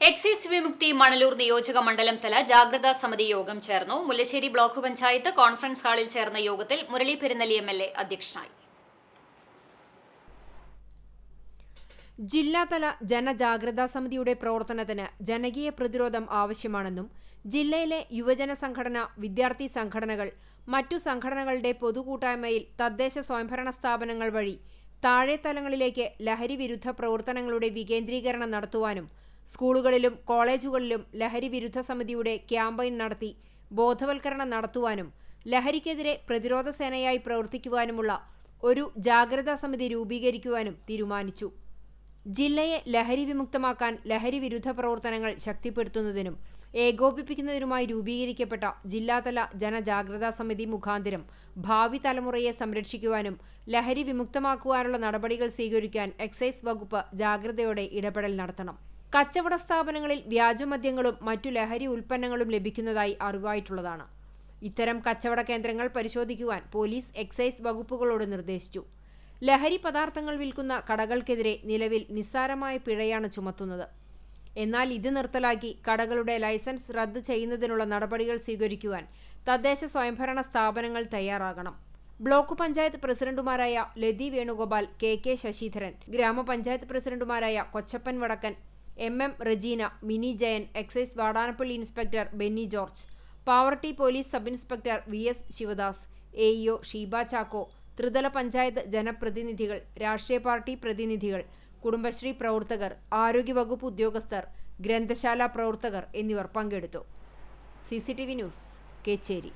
Excise വിമുക്തി മണലൂർ നിയോജക മണ്ഡലം തല ജാഗ്രതാ സമിതി യോഗം ചേർന്നു. മുല്ലശ്ശേരി ബ്ലോക്ക് പഞ്ചായത്ത് കോൺഫറൻസ് ഹാളിൽ ചേർന്ന യോഗത്തിൽ Murali Perunelly M L A അധ്യക്ഷനായി. ജില്ലാതല ജനജാഗ്രതാ സമിതിയുടെ പ്രവർത്തനത്തിന് ജനകീയ പ്രതിരോധം ആവശ്യമാണെന്നും ജില്ലയിലെ യുവജന സംഘടന വിദ്യാർത്ഥി സംഘടനകൾ മറ്റു സംഘടനകളുടെ പൊതുകൂട്ടായ്മയിൽ തദ്ദേശ സ്വയംഭരണ സ്ഥാപനങ്ങൾ വഴി താഴെത്തലങ്ങളിലേക്ക് ലഹരി വിരുദ്ധ പ്രവർത്തനങ്ങളുടെ വികേന്ദ്രീകരണം നടത്തുവാനും സ്കൂളുകളിലും കോളേജുകളിലും ലഹരി വിരുദ്ധ സമിതിയുടെ ക്യാമ്പയിൻ നടത്തി ബോധവൽക്കരണം നടത്തുവാനും ലഹരിക്കെതിരെ പ്രതിരോധ സേനയായി പ്രവർത്തിക്കുവാനുമുള്ള ഒരു ജാഗ്രതാ സമിതി രൂപീകരിക്കുവാനും തീരുമാനിച്ചു. ജില്ലയെ ലഹരി വിമുക്തമാക്കാൻ ലഹരി വിരുദ്ധ പ്രവർത്തനങ്ങൾ ശക്തിപ്പെടുത്തുന്നതിനും ഏകോപിപ്പിക്കുന്നതിനുമായി രൂപീകരിക്കപ്പെട്ട ജില്ലാതല ജനജാഗ്രതാ സമിതി മുഖാന്തിരം ഭാവി തലമുറയെ സംരക്ഷിക്കുവാനും ലഹരി വിമുക്തമാക്കുവാനുള്ള നടപടികൾ സ്വീകരിക്കാൻ എക്സൈസ് വകുപ്പ് ജാഗ്രതയോടെ ഇടപെടൽ നടത്തണം. കച്ചവട സ്ഥാപനങ്ങളിൽ വ്യാജമദ്യങ്ങളും മറ്റു ലഹരി ഉൽപ്പന്നങ്ങളും ലഭിക്കുന്നതായി അറിവായിട്ടുള്ളതാണ്. ഇത്തരം കച്ചവട കേന്ദ്രങ്ങൾ പരിശോധിക്കുവാൻ പോലീസ് എക്സൈസ് വകുപ്പുകളോട് നിർദ്ദേശിച്ചു. ലഹരി പദാർത്ഥങ്ങൾ വിൽക്കുന്ന കടകൾക്കെതിരെ നിലവിൽ നിസ്സാരമായ പിഴയാണ് ചുമത്തുന്നത്. എന്നാൽ ഇത് നിർത്തലാക്കി കടകളുടെ ലൈസൻസ് റദ്ദ് ചെയ്യുന്നതിനുള്ള നടപടികൾ സ്വീകരിക്കുവാൻ തദ്ദേശ സ്വയംഭരണ സ്ഥാപനങ്ങൾ തയ്യാറാകണം. ബ്ലോക്ക് പഞ്ചായത്ത് പ്രസിഡന്റുമാരായ ലതി വേണുഗോപാൽ കെ കെ ശശിധരൻ ഗ്രാമപഞ്ചായത്ത് പ്രസിഡന്റുമാരായ Kochappan Vadakkan M M Rajeena Mini Jayan excise Vadanappally inspector Benny George Pavaratty police sub inspector V S Sivadas A EO Sheeba Chacko ത്രിതല പഞ്ചായത്ത് ജനപ്രതിനിധികൾ രാഷ്ട്രീയ പാർട്ടി പ്രതിനിധികൾ കുടുംബശ്രീ പ്രവർത്തകർ ആരോഗ്യവകുപ്പ് ഉദ്യോഗസ്ഥർ ഗ്രന്ഥശാല പ്രവർത്തകർ എന്നിവർ പങ്കെടുത്തു. C news Kecheri.